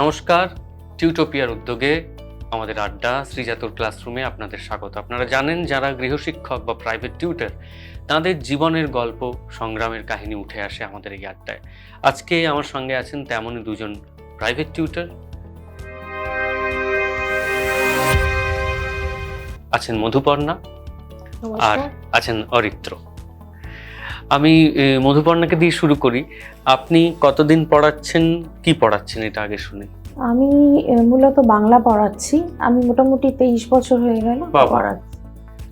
নমস্কার টিউটোপিয়ার উদ্যোগে আমাদের আড্ডা শ্রীজাতুর ক্লাসরুমে আপনাদের স্বাগত। আপনারা জানেন যারা গৃহশিক্ষক বা প্রাইভেট টিউটার তাদের জীবনের গল্প সংগ্রামের কাহিনী উঠে আসে আমাদের এই আড্ডায়। আজকে আমার সঙ্গে আছেন তেমনই দুজন প্রাইভেট টিউটার। আছেন মধুপর্ণা আর আছেন অরিত্র। আমি মধুপর্ণাকে দিয়ে শুরু করি। আপনি কতদিন পড়াচ্ছেন কি পড়াচ্ছেন এটা আগে শুনি। আমি মূলত বাংলা পড়াচ্ছি। আমি মোটামুটি তেইশ বছর হয়ে গেল। পড়াচ্ছি।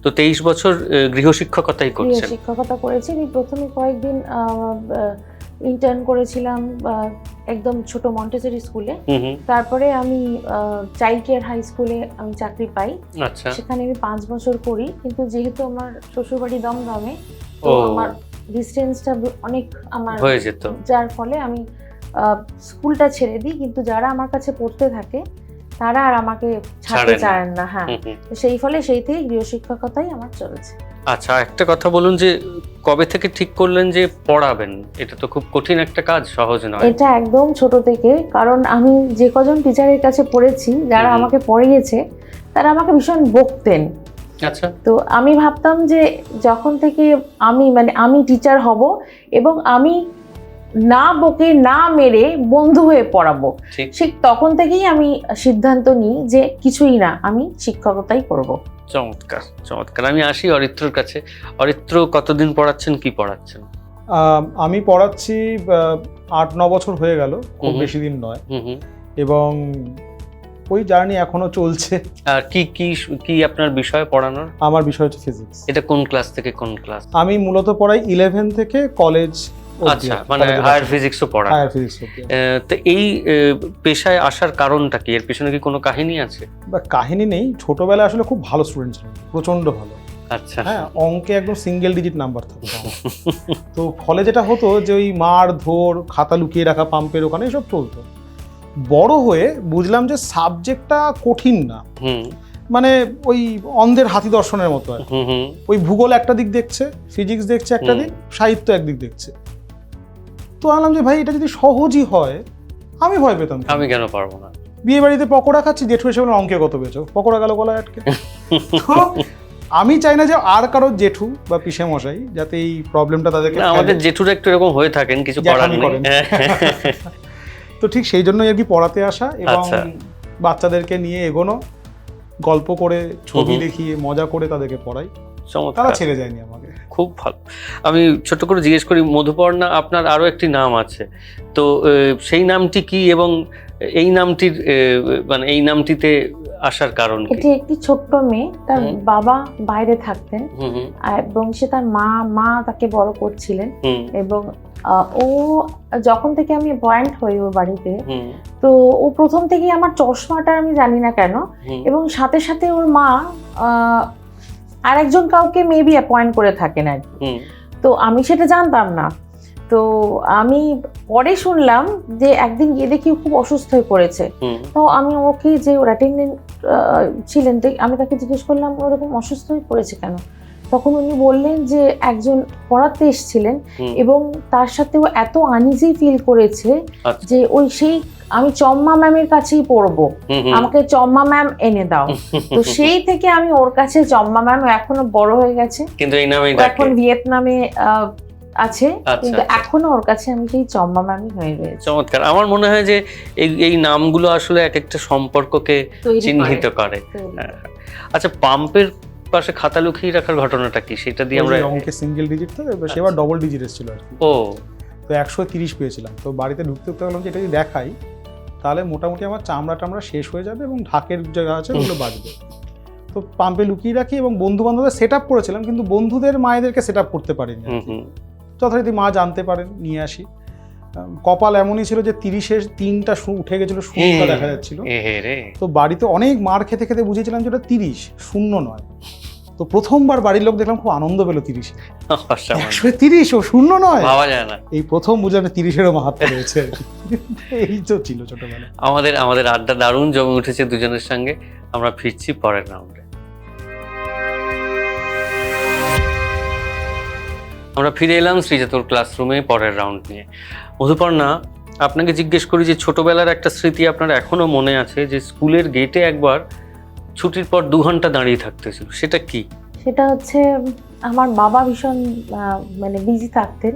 তো তেইশ বছর গৃহশিক্ষকতাই করছেন। শিক্ষকতা করেছি। আমি প্রথমে কয়েকদিন ইন্টার্ন করেছিলাম একদম ছোট মন্টেসরি স্কুলে তারপরে আমি চাইল্ড কেয়ার হাই স্কুলে আমি চাকরি পাই। আচ্ছা। সেখানে আমি পাঁচ বছর করি। কিন্তু যেহেতু আমার শ্বশুরবাড়ি দমদমে তো আমার ডিস্টেন্সটা অনেক আমার হয়ে যেত। যার ফলে আমি স্কুলটা ছেড়ে দিই কিন্তু যারা আমার কাছে পড়তে থাকে তারা আর আমাকে ছাড়তে। চান না। হ্যাঁ। সেই ফলে সেই থেকে গৃহশিক্ষকতাই আমার চলেছে। আচ্ছা একটা কথা বলুন যে কবে থেকে ঠিক করলেন যে পড়াবেন? এটা তো খুব কঠিন একটা কাজ সহজ নয়। এটা একদম ছোট থেকে কারণ আমি যে কজন টিচারের কাছে পড়েছি যারা আমাকে পড়িয়েছে তারা আমাকে ভীষণ বকতেন। আচ্ছা। তো আমি ভাবতাম যে যখন থেকে আমি মানে আমি টিচার হব এবং আমি না বকে না মেরে বন্ধু হয়ে পড়াবো। ঠিক। তখন থেকেই আমি সিদ্ধান্ত নিই যে কিছুই না আমি শিক্ষকতাই করব। চমৎকার চমৎকার। আমি আসি অরিত্রর কাছে। অরিত্র কতদিন পড়াচ্ছেন কি পড়াচ্ছেন? আম, আমি পড়াচ্ছি আট ন বছর হয়ে গেল খুব। বেশি দিন নয়। এবং ওই জার্নি এখনও চলছে। আর কি কি কি আপনার বিষয় পড়ানোর? আমার বিষয় হচ্ছে ফিজিক্স এটা কোন ক্লাস থেকে কোন ক্লাস আমি মূলত পড়াই ইলেভেন থেকে কলেজ আচ্ছা মানে হায়ার ফিজিক্সও পড়ান। হায়ার ফিজিক্স তো এই পেশায় আসার কারণটা কি? এর পিছনে কি কোনো কাহিনী আছে? বা কাহিনী নেই ছোটবেলায় আসলে খুব ভালো স্টুডেন্ট ছিলাম প্রচণ্ড ভালো। আচ্ছা। হ্যাঁ অঙ্কে একদম সিঙ্গেল ডিজিট নাম্বার থাকতো তো ফলে যেটা হতো যে ওই মার ধর খাতা লুকিয়ে রাখা পাম্পের ওখানে এসব চলতো। বড় হয়ে বুঝলাম যে সাবজেক্টটা কঠিন না। মানে ওই অন্ধের হাতি দর্শনের মতো আর ওই ভূগোল একটা দিক দেখছে ফিজিক্স দেখছে একটা দিক সাহিত্য একদিক দেখছে। তো আনলাম যে ভাই এটা যদি সহজই হয় আমি ভয় পেতাম আমি কেন পারব না? বিয়ে বাড়িতে পকোড়া খাচ্ছি জেঠু এসে বলে অঙ্কে কত পেয়েছ? পকোড়া গেল গলায় আটকে। আমি চাই না যে আর কারও জেঠু বা পিসে মশাই যাতে এই প্রবলেমটা তাদেরকে আমাদের জেঠুরা একটু এরকম হয়ে থাকেন কিছু করার নেই। তো ঠিক সেই জন্যই আর কি পড়াতে আসা এবং আচ্ছা। বাচ্চাদেরকে নিয়ে এগোনো গল্প করে ছবি। হুম। দেখিয়ে মজা করে তাদেরকে পড়াই। তারা চমৎকার ছেড়ে যায়নি আমাকে। খুব ভালো। আমি ছোট করে জিজ্ঞেস করি মধুপর্ণা আপনার আরও একটি নাম আছে। তো আহ, সেই নামটি কি এবং এই নামটির আহ, মানে এই নামটিতে আসার কারণ এটি একটি ছোট্ট মেয়ে তার বাবা বাইরে থাকতেন আর এবং সে তার মা মা তাকে বড় করছিলেন এবং ও যখন থেকে আমি পয়েন্ট হই ওর বাড়িতে তো ও প্রথম থেকেই আমার চশমাটা আমি জানি না কেন এবং সাথে সাথে ওর মা আহ, আরেকজন কাউকে মেবি অ্যাপয়েন্ট করে থাকেন আর কি। তো আমি সেটা জানতাম না। তো আমি পরে শুনলাম যে একদিন গিয়ে দেখি খুব অসুস্থ হয়ে পড়েছে। তো আমি ওকে যে ওর অ্যাটেন্ডেন্ট ছিলেন তো আমি তাকে জিজ্ঞেস করলাম ওরকম অসুস্থ হয়ে পড়েছে কেন? তখন উনি বললেন যে একজন পড়াতে এসেছিলেন এবং তার সাথে ও এত আনইজি ফিল করেছে আচ্ছা। যে ওই সেই আমি চম্মা ম্যামের কাছেই পড়ব। আমাকে চম্মা ম্যাম এনে দাও। তো সেই থেকে আমি ওর কাছে চম্মা ম্যাম এখনও বড় হয়ে গেছে। কিন্তু এখন ভিয়েতনামে আহ, আছে আচ্ছা, কিন্তু আচ্ছা। এখনও ওর কাছে আমি সেই চম্মা ম্যামই হয়ে রয়েছে। চমৎকার। আমার মনে হয় যে এই এই নামগুলো আসলে এক একটা সম্পর্ককে চিহ্নিত করে। হ্যাঁ। আচ্ছা পাম্পের পাশে খাতা লুকিয়ে রাখার ঘটনাটা কি? সেটা দিয়ে আমরা অঙ্কে সিঙ্গেল ডিজিট তো সেবার ডবল ডিজিট এসেছিল ও। তো একশো তিরিশ পেয়েছিলাম। তো বাড়িতে ঢুকতে ঢুকতে গেলাম যে এটা যদি দেখাই তাহলে মোটামুটি আমার চামড়া টামড়া শেষ হয়ে যাবে এবং ঢাকের জায়গা আছে ওগুলো বাজবে। তো পাম্পে লুকিয়ে রাখি এবং বন্ধু বান্ধবদের সেট আপ করেছিলাম কিন্তু বন্ধুদের মায়েদেরকে সেট আপ করতে পারিনি যথারীতি মা জানতে পারেন নিয়ে আসি। কপাল এমনই ছিল যে তিরিশের তিনটা উঠে গেছিল শূন্যটা দেখা যাচ্ছিল। তো বাড়িতে অনেক মার খেতে খেতে বুঝেছিলাম যে ওটা তিরিশ শূন্য নয়। তো প্রথমবার বাড়ির লোক দেখলাম খুব আনন্দ পেল তিরিশ। একশো তিরিশ ও শূন্য নয়? ভাবা যায় না। এই প্রথম বুঝলাম তিরিশেরও মাহাত্মা রয়েছে। এই তো ছিল ছোটবেলা আমাদের আমাদের আড্ডা দারুণ জমে উঠেছে দুজনের সঙ্গে। আমরা ফিরছি পরের রাউন্ডে আমরা ফিরে এলাম শ্রীজাতুর ক্লাসরুমে পরের রাউন্ড নিয়ে। মধুপর্ণা আপনাকে জিজ্ঞেস করি যে ছোটবেলার একটা স্মৃতি আপনার এখনও মনে আছে যে স্কুলের গেটে একবার ছুটির পর দু ঘণ্টা দাঁড়িয়ে থাকতে ছিল সেটা কি? সেটা হচ্ছে আমার বাবা ভীষণ মানে বিজি থাকতেন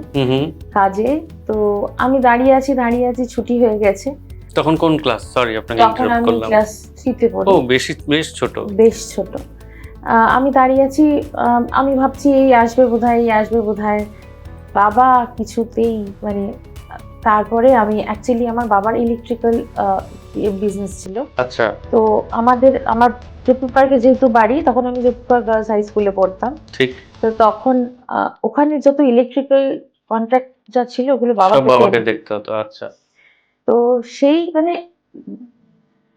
কাজে তো আমি দাঁড়িয়ে আছি দাঁড়িয়ে আছি ছুটি হয়ে গেছে। তখন কোন ক্লাস? সরি আপনাকে ইন্টারাপ্ট করলাম। ক্লাস থ্রিতে পড়ি। ও বেশি বেশ ছোট। বেশ ছোট। আমি দাঁড়িয়ে আছি আমি ভাবছি এই আসবে বোধহয় এই আসবে বোধহয়। বাবা কিছুতেই মানে তারপরে আমি অ্যাকচুয়ালি আমার বাবার ইলেকট্রিক্যাল বিজনেস ছিল। আচ্ছা। তো আমাদের আমার জয়পুর পার্কে যেহেতু বাড়ি তখন আমি জয়পুর পার্ক গার্লস হাই স্কুলে পড়তাম। ঠিক। তো তখন ওখানে যত ইলেকট্রিক্যাল কন্ট্রাক্ট যা ছিল ওগুলো বাবাকে বাবাকে দেখতে হতো আচ্ছা। তো সেই মানে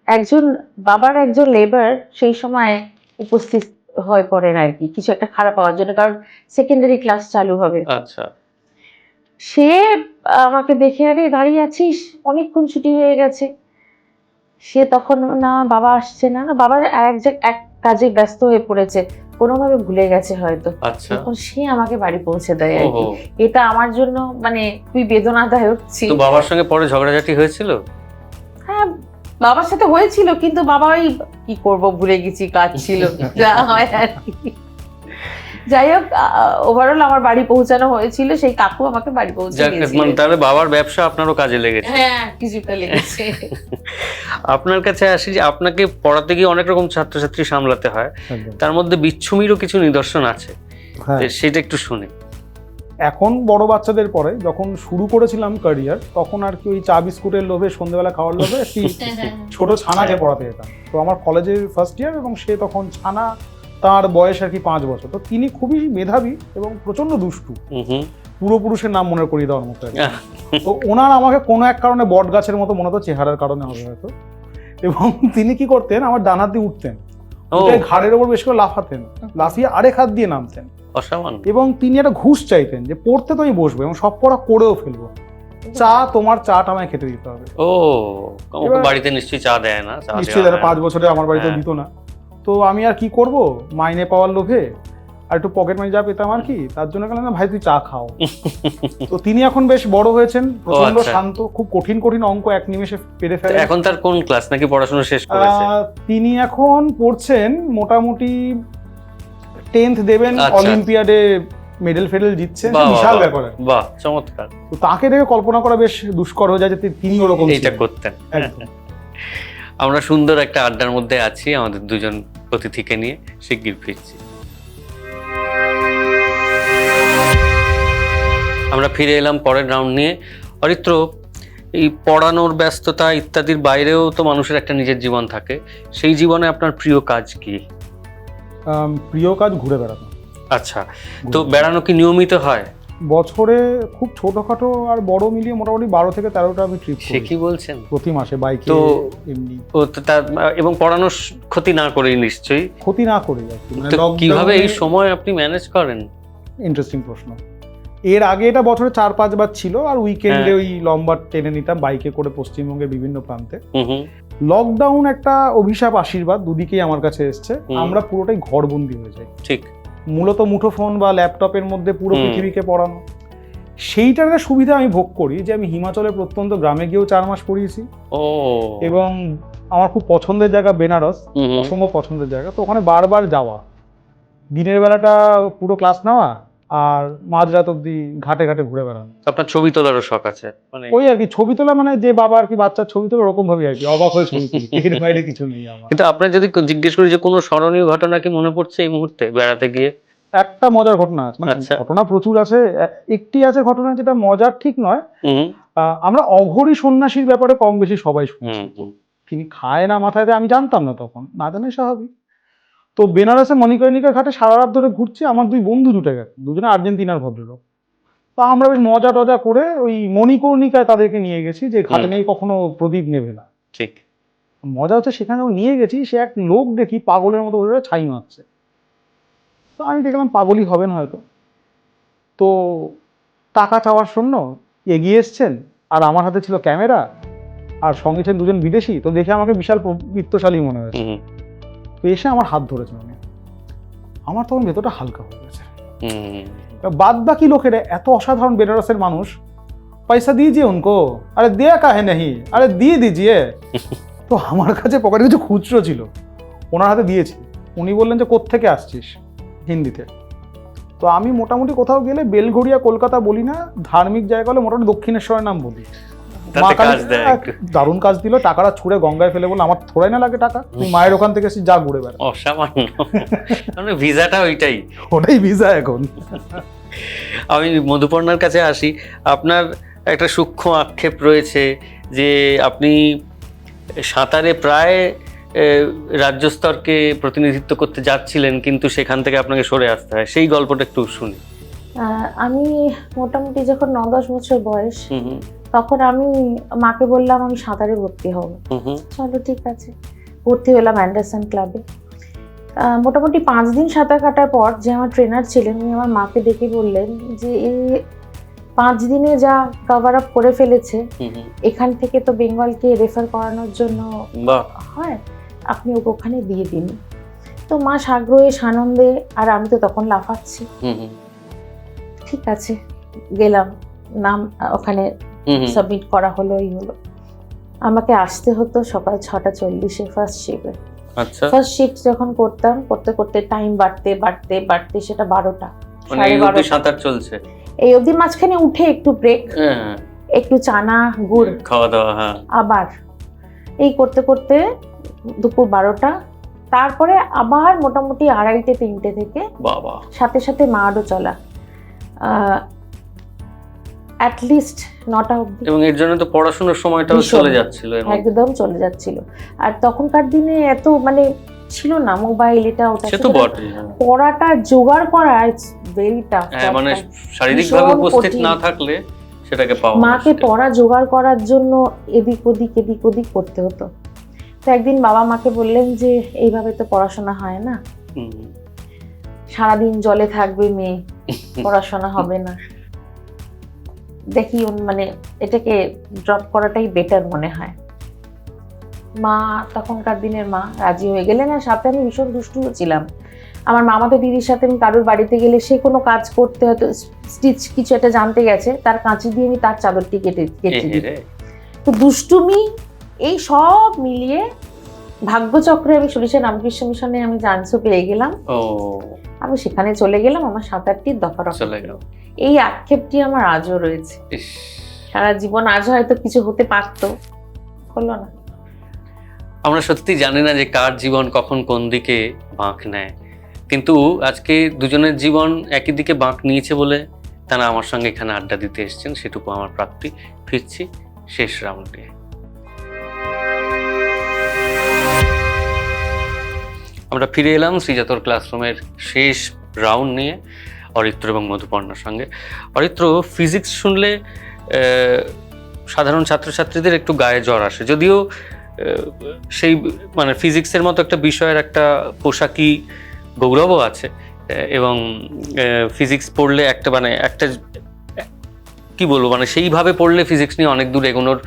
একজন বাবার একজন লেবার সেই সময় উপস্থিত হয়ে পড়েন আর কি কিছু একটা খারাপ হওয়ার জন্য কারণ সেকেন্ডারি ক্লাস চালু হবে। আচ্ছা। সে আমাকে দেখে আরে দাঁড়িয়ে আছিস? অনেকক্ষণ ছুটি হয়ে গেছে। সে তখন না বাবা আসছে না। না বাবা এক এক কাজে ব্যস্ত হয়ে পড়েছে কোনোভাবে ভুলে গেছে হয়তো। আচ্ছা। তখন সে আমাকে বাড়ি পৌঁছে দেয় আর কি। এটা আমার জন্য মানে খুবই বেদনাদায়ক ছিল। তো বাবার সঙ্গে পরে ঝগড়াঝাটি হয়েছিল? হ্যাঁ বাবার সাথে হয়েছিল কিন্তু বাবা ওই কি করব ভুলে গেছি কাজ ছিল যা হয় আর কি। যাই হোক ওভারঅল আমার বাড়ি পৌঁছানো হয়েছিল সেই কাকু আমাকে বাড়ি পৌঁছে মানে তাহলে বাবার ব্যবসা আপনারও কাজে লেগেছে। হ্যাঁ কিছুটা লেগেছে। আপনার কাছে আসি যে আপনাকে পড়াতে গিয়ে অনেক রকম ছাত্রছাত্রী সামলাতে হয়। তার মধ্যে বিচ্ছুমিরও কিছু নিদর্শন আছে। হ্যাঁ। সেটা একটু শুনি। এখন বড় বাচ্চাদের পরে যখন শুরু করেছিলাম ক্যারিয়ার তখন আর কি ওই চা বিস্কুটের লোভে সন্ধ্যেবেলা খাওয়ার লোভে একটি ছোট ছানাকে পড়াতে যেতাম। তো আমার কলেজের ফার্স্ট ইয়ার এবং সে তখন ছানা তার বয়স আর কি পাঁচ বছর। তো তিনি খুবই মেধাবী এবং প্রচণ্ড দুষ্টু। পূর্বপুরুষের নাম মনে করিয়ে দেওয়ার মতো তো ওনার আমাকে কোনো এক কারণে বট গাছের মতো মনে হতো চেহারার কারণে হবে হয়তো। এবং তিনি কি করতেন আমার ডান হাত দিয়ে উঠতেন। ঘাড়ের ওপর বেশ করে লাফাতেন। লাফিয়ে আরেক হাত দিয়ে নামতেন। অসামান্য। এবং তিনি একটা ঘুষ চাইতেন যে পড়তে তো আমি বসবো এবং সব পড়া করেও ফেলব। চা তোমার চাটা আমায় খেতে দিতে হবে। ও বাড়িতে নিশ্চয়ই চা দেয় না? নিশ্চয়ই পাঁচ বছরে আমার বাড়িতে হ্যাঁ। দিত না। তো আমি আর কি করব? মাইনে পাওয়ার লোভে আর একটু পকেট মানি যা পেতাম আর কি তার জন্য গেলাম না ভাই তুই চা খাও। তো তিনি এখন বেশ বড় হয়েছেন প্রচণ্ড আচ্ছা। শান্ত খুব কঠিন কঠিন অঙ্ক এক নিমেষে পেরে তো ফেলেন। এখন তার কোন ক্লাস নাকি পড়াশোনা শেষ করেছে? তিনি এখন পড়ছেন মোটামুটি টেন্থ দেবেন। অলিম্পিয়াডে মেডেল ফেডেল জিতছেন বিশাল ব্যাপার। বাহ চমৎকার। তো তাকে দেখে কল্পনা করা বেশ দুষ্কর হয়ে যায় যে তিনি ওরকম ছিলেন। করতেন। আমরা সুন্দর একটা আড্ডার মধ্যে আছি আমাদের দুজন অতিথিকে নিয়ে। শিগগির ফিরছি। আমরা ফিরে এলাম পরের রাউন্ড নিয়ে। অরিত্র এই পড়ানোর ব্যস্ততা ইত্যাদির বাইরেও তো মানুষের একটা নিজের জীবন থাকে। সেই জীবনে আপনার প্রিয় কাজ কি? প্রিয় কাজ ঘুরে বেড়ানো। আচ্ছা তো বেড়ানো কি নিয়মিত হয়? বছরে খুব ছোটখাটো আর বড় মিলিয়ে মোটামুটি বারো থেকে তেরোটা আমি ট্রিপ সে কি বলছেন? প্রতি মাসে বাইকে তো- এমনি। এবং পড়ানোর ক্ষতি না করেই নিশ্চয়ই? ক্ষতি না করে মানে কীভাবে এই সময় আপনি ম্যানেজ করেন? ইন্টারেস্টিং প্রশ্ন। এর আগে এটা বছরে চার পাঁচবার ছিল আর উইকেন্ডে হ্যাঁ। ওই লম্বা টেনে নিতাম বাইকে করে পশ্চিমবঙ্গের বিভিন্ন প্রান্তে। লকডাউন একটা অভিশাপ আশীর্বাদ দুদিকেই আমার কাছে এসছে। আমরা পুরোটাই ঘরবন্দি হয়ে যাই। ঠিক। মূলত মুঠোফোন বা ল্যাপটপের মধ্যে পুরো পৃথিবীকে পড়ানো। সেইটার একটা সুবিধা আমি ভোগ করি যে আমি হিমাচলের প্রত্যন্ত গ্রামে গিয়েও চার মাস পড়িয়েছি। এবং আমার খুব পছন্দের জায়গা বেনারস। অসম্ভব পছন্দের জায়গা। তো ওখানে বারবার যাওয়া। দিনের বেলাটা পুরো ক্লাস নেওয়া আর মাঝরাত অব্দি ঘাটে ঘাটে ঘুরে বেড়ানো। আপনার ছবি তোলারও শখ আছে মানে ওই আর কি ছবি তোলা মানে যে বাবা আর কি বাচ্চার ছবি তোলা ওরকম ভাবে আর কি অবাক হয়ে ছবি তুলি এর বাইরে কিছু নেই আমার। কিন্তু আপনার যদি জিজ্ঞেস করি যে কোনো স্মরণীয় ঘটনা কি মনে পড়ছে এই মুহূর্তে বেড়াতে গিয়ে? একটা মজার ঘটনা আছে মানে আচ্ছা। ঘটনা প্রচুর আছে একটি আছে ঘটনা যেটা মজার ঠিক নয়। আহ, আমরা অঘরী সন্ন্যাসীর ব্যাপারে কম বেশি সবাই শুনছি। তিনি খায় না মাথায় আমি জানতাম না তখন না জানে স্বাভাবিক। তো বেনারসে মণিকর্ণিকা ঘাটে সারা রাত ধরে ঘুরছি আমার দুই বন্ধু জুটে গেছে দুজনে আর্জেন্টিনার ভদ্রলোক। তো আমরা বেশ মজা টজা করে ওই মণিকর্ণিকায় তাদেরকে নিয়ে গেছি যে ঘাটে নেই কখনো প্রদীপ নেবে না। ঠিক। মজা হচ্ছে সেখানে নিয়ে গেছি সে এক লোক দেখি পাগলের মতো বসে ছাই মারছে। তো আমি দেখলাম পাগলই হবেন হয়তো। তো টাকা চাওয়ার জন্য এগিয়ে এসছেন আর আমার হাতে ছিল ক্যামেরা আর সঙ্গে ছিলেন দুজন বিদেশি তো দেখে আমাকে বিশাল বিত্তশালী মনে হয়েছে। তো এসে আমার হাত ধরেছে উনি। আমার তখন ভেতরটা হালকা হয়ে গেছে। বাদ বাকি লোকেরা এত অসাধারণ বেনারসের মানুষ পয়সা দিয়েছি উনকো আরে দেয় কাহে নাহি আরে দিয়ে দিজিয়ে। তো আমার কাছে পকেটে কিছু খুচরো ছিল ওনার হাতে দিয়েছি। উনি বললেন যে কোত্থেকে আসছিস? হিন্দিতে। তো আমি মোটামুটি কোথাও গেলে বেলঘড়িয়া কলকাতা বলি না ধার্মিক জায়গা হলে মোটামুটি দক্ষিণেশ্বরের নাম বলি। মা কাজ দেয় হ্যাঁ, দারুণ কাজ দিল টাকাটা ছুঁড়ে গঙ্গায় ফেলে বলল আমার থোড়াই না লাগে টাকা তুই মায়ের ওখান থেকে যা ঘুরে বেড়া। অসামান্য। মানে ভিসাটা ওইটাই। ওটাই ভিসা এখন। আমি মধুপর্ণার কাছে আসি। আপনার একটা সূক্ষ্ম আক্ষেপ রয়েছে যে আপনি সাঁতারে প্রায় এ, রাজ্য স্তরকে প্রতিনিধিত্ব করতে যাচ্ছিলেন কিন্তু সেখান থেকে আপনাকে সরে আসতে হয়। সেই গল্পটা একটু শুনি। আমি মোটামুটি যখন ন দশ বছর বয়স তখন আমি মাকে বললাম আমি সাঁতারে ভর্তি হব। চলো ঠিক আছে। ভর্তি হলাম অ্যান্ডারসন ক্লাবে। মোটামুটি পাঁচ দিন সাঁতার কাটার পর যে আমার ট্রেনার ছিলেন উনি আমার মাকে ডেকে বললেন যে এই পাঁচ দিনে যা কভার আপ করে ফেলেছে। এখান থেকে তো বেঙ্গলকে রেফার করানোর জন্য হয় আপনি ওকে ওখানে দিয়ে দিন। তো মা সাগ্রহে সানন্দে আর আমি তো তখন লাফাচ্ছি। ঠিক আছে গেলাম। নাম ওখানে। সাবমিট করা হলো এই হলো। আমাকে আসতে হতো সকাল ছটা চল্লিশে ফার্স্ট শিফটে আচ্ছা। ফার্স্ট শিফট যখন করতাম করতে করতে টাইম বাড়তে বাড়তে বাড়তে সেটা বারোটা মানে সাঁতার চলছে? এই অবধি মাঝখানে উঠে একটু ব্রেক হ্যাঁ একটু চানা গুড়। খাওয়া দাওয়া হ্যাঁ। আবার। এই করতে করতে দুপুর বারোটা তারপরে আবার মোটামুটি আড়াইটে তিনটে থেকে বাবা। সাথে সাথে মারও চলা। অ্যাটলিস্ট নটা অবধি। এবং এর জন্য তো পড়াশোনার সময়টাও চলে যাচ্ছিল একদম চলে যাচ্ছিল। আর তখনকার দিনে এত মানে ছিল না মোবাইল এটা ওটা সে তো সুতরাং হ্যাঁ। পড়াটা জোগাড় করা ইটস ভেরি টাফ হ্যাঁ মানে শারীরিকভাবে উপস্থিত না থাকলে সেটাকে পাওয়া মাকে পড়া জোগাড় করার জন্য এদিক ওদিক এদিক ওদিক করতে হতো। তো একদিন বাবা মাকে বললেন যে এইভাবে তো পড়াশোনা হয় না। সারাদিন জলে থাকবে মেয়ে। পড়াশোনা হবে না। দেখি মানে এটাকে ড্রপ করাটাই বেটার মনে হয়। মা তখনকার দিনের মা রাজি হয়ে গেলেন আর সাথে আমি ভীষণ দুষ্টু ছিলাম। আমার মামাতো দিদির সাথে আমি কারোর বাড়িতে গেলে সে কোনো কাজ করতে হয়তো স্টিচ কিছু একটা জানতে গেছে তার কাঁচি দিয়ে আমি তার চাদরটি কেটে কেটে দিই। তো দুষ্টুমি এই সব মিলিয়ে ভাগ্যচক্রে আমি সরিষা রামকৃষ্ণ মিশনে আমি চান্সও পেয়ে গেলাম। ও। আমি সেখানে চলে গেলাম আমার সাঁতারটির দফা রফা চলে গেল। এই আক্ষেপটি আমার আজও রয়েছে। সারা জীবন আজ হয়তো কিছু হতে পারতো হলো না। আমরা সত্যি জানি না যে কার জীবন কখন কোন দিকে বাঁক নেয়। কিন্তু আজকে দুজনের জীবন একই দিকে বাঁক নিয়েছে বলে তারা আমার সঙ্গে এখানে আড্ডা দিতে এসেছেন সেটুকু আমার প্রাপ্তি। ফিরছি শেষ রাউন্ডে। আমরা ফিরে এলাম শ্রীজাতর ক্লাসরুমের শেষ রাউন্ড নিয়ে অরিত্র এবং মধুপর্ণার সঙ্গে। অরিত্র ফিজিক্স শুনলে সাধারণ ছাত্রছাত্রীদের একটু গায়ে জ্বর আসে। যদিও সেই মানে ফিজিক্সের মতো একটা বিষয়ের একটা পোশাকি গৌরবও আছে এবং ফিজিক্স পড়লে একটা মানে একটা, কি বলব মানে সেইভাবে পড়লে ফিজিক্স নিয়ে অনেক দূর এগোনোর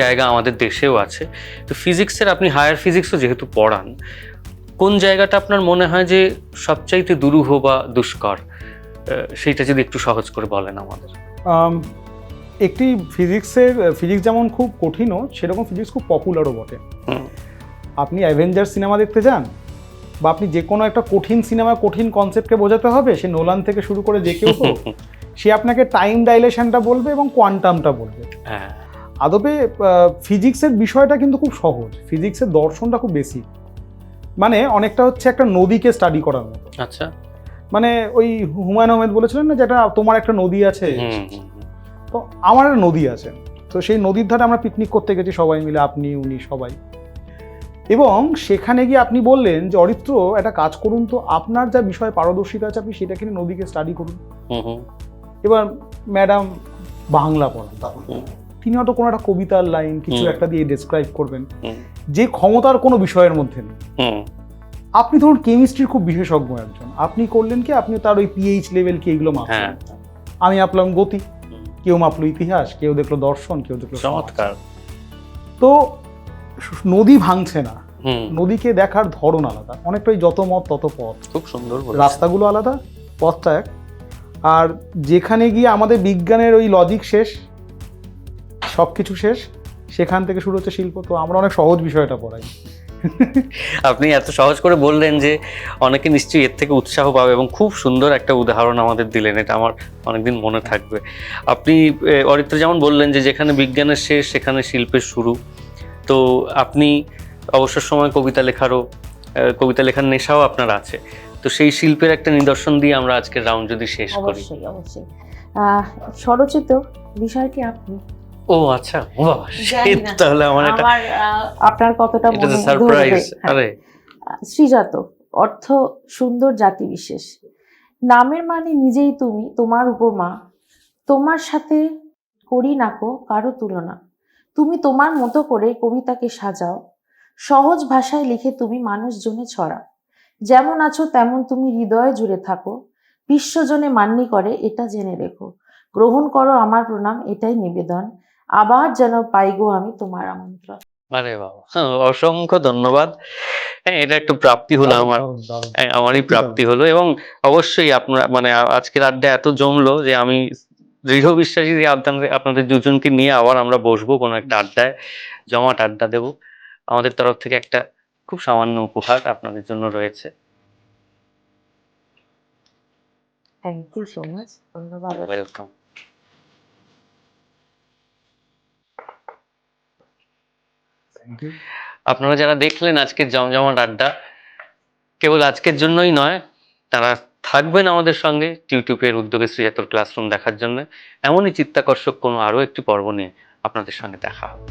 জায়গা আমাদের দেশেও আছে। তো ফিজিক্সের আপনি হায়ার ফিজিক্সও যেহেতু পড়ান কোন জায়গাটা আপনার মনে হয় যে সবচাইতে দুরূহ বা দুষ্কর? সেইটা যদি একটু সহজ করে বলেন আমাদের। একটি ফিজিক্সের ফিজিক্স যেমন খুব কঠিনও সেরকম ফিজিক্স খুব পপুলারও বটে। আপনি অ্যাভেঞ্জার সিনেমা দেখতে যান বা আপনি যে কোনো একটা কঠিন সিনেমা কঠিন কনসেপ্টকে বোঝাতে হবে সে নোলান থেকে শুরু করে যে কেউ হোক সে আপনাকে টাইম ডাইলেশনটা বলবে এবং কোয়ান্টামটা বলবে। হ্যাঁ। আদবে ফিজিক্সের বিষয়টা কিন্তু খুব সহজ। ফিজিক্সের দর্শনটা খুব বেশি। মানে অনেকটা হচ্ছে একটা নদীকে স্টাডি করার মতো। আচ্ছা। মানে ওই হুমায়ুন আহমেদ বলেছিলেন না যেটা তোমার একটা নদী আছে। তো আমার একটা নদী আছে। তো সেই নদীর ধারে আমরা পিকনিক করতে গেছি সবাই মিলে আপনি উনি সবাই। এবং সেখানে গিয়ে আপনি বললেন যে অরিত্র একটা কাজ করুন তো আপনার যা বিষয়ে পারদর্শিতা আছে আপনি সেটাকে নিয়ে নদীকে স্টাডি করুন। এবার ম্যাডাম বাংলা পড়ান হুম। তিনি হয়তো কোনো একটা কবিতার লাইন কিছু একটা দিয়ে ডেসক্রাইব করবেন। যে ক্ষমতার কোনো বিষয়ের মধ্যে নেই। আপনি ধরুন কেমিস্ট্রির খুব বিশেষজ্ঞ একজন। আপনি করলেন কি আপনি তার ওই পিএইচ লেভেল কি এগুলো হ্যাঁ। মাপলেন আমি মাপলাম গতি। কেউ মাপলো ইতিহাস কেউ দেখল দর্শন কেউ দেখল চমৎকার। তো নদী ভাঙছে না। নদীকে দেখার ধরন আলাদা। অনেকটাই যত মত তত পথ। খুব সুন্দর রাস্তাগুলো আলাদা পথটা এক। আর যেখানে গিয়ে আমাদের বিজ্ঞানের ওই লজিক শেষ সব কিছু শেষ সেখান থেকে শুরু হচ্ছে শিল্প। তো আমরা অনেক সহজ বিষয়টা পড়াই। আপনি এত সহজ করে বললেন যে অনেকে নিশ্চয়ই এর থেকে উৎসাহ পাবে এবং খুব সুন্দর একটা উদাহরণ আমাদের দিলেন এটা আমার অনেকদিন মনে থাকবে। আপনি অরিত্র যেমন বললেন যে যেখানে বিজ্ঞানের শেষ সেখানে শিল্পের শুরু। তো আপনি অবসর সময় কবিতা লেখারও কবিতা লেখার নেশাও আপনার আছে। তো সেই শিল্পের একটা নিদর্শন দিয়ে আমরা আজকের রাউন্ড যদি শেষ করি। অবশ্যই অবশ্যই। স্বরচিত বিষয়টি আপনি ও আচ্ছা। ও বাবা। তাহলে আমার এটা আপনার কতটা মনে সারপ্রাইজ। আরে। শ্রীজাত অর্থ সুন্দর জাতি বিশেষ। নামের মানে নিজেই তুমি তোমার উপমা। তোমার সাথে করি নাকো কারও তুলনা। তুমি তোমার মতো করে কবিতাকে সাজাও। সহজ ভাষায় লিখে তুমি মানুষজনে ছড়া। যেমন আছো তেমন তুমি হৃদয়ে জুড়ে থাকো। বিশ্বজনে মান্যি করে এটা জেনে রেখো। গ্রহণ করো আমার প্রণাম এটাই নিবেদন। আবার যেন পাইগো আমি তোমার আমন্ত্রণ। আরে বাবা হ্যাঁ, অসংখ্য ধন্যবাদ। হ্যাঁ এটা একটা প্রাপ্তি হলো আমার। হ্যাঁ, আমারই প্রাপ্তি হলো এবং অবশ্যই আপনার মানে আজকের আড্ডা এত জমলো যে আমি দৃঢ় বিশ্বাসী যে আপনাদের আপনাদের দুজনকে নিয়ে আবার আমরা বসবো কোনো একটা আড্ডায় জমাট আড্ডা দেব। আমাদের তরফ থেকে একটা খুব সামান্য উপহার আপনাদের জন্য রয়েছে। থ্যাংক ইউ সো মাচ ধন্যবাদ। ওয়েলকাম আপনারা যারা দেখলেন আজকের জমজমাট আড্ডা, কেবল আজকের জন্যই নয়, তারা থাকবেন আমাদের সঙ্গে ইউটিউবের উদ্যোগে শ্রীজাতর ক্লাসরুম দেখার জন্য। এমনই চিত্তাকর্ষক কোনো আরও একটি পর্ব নিয়ে আপনাদের সঙ্গে দেখা হবে।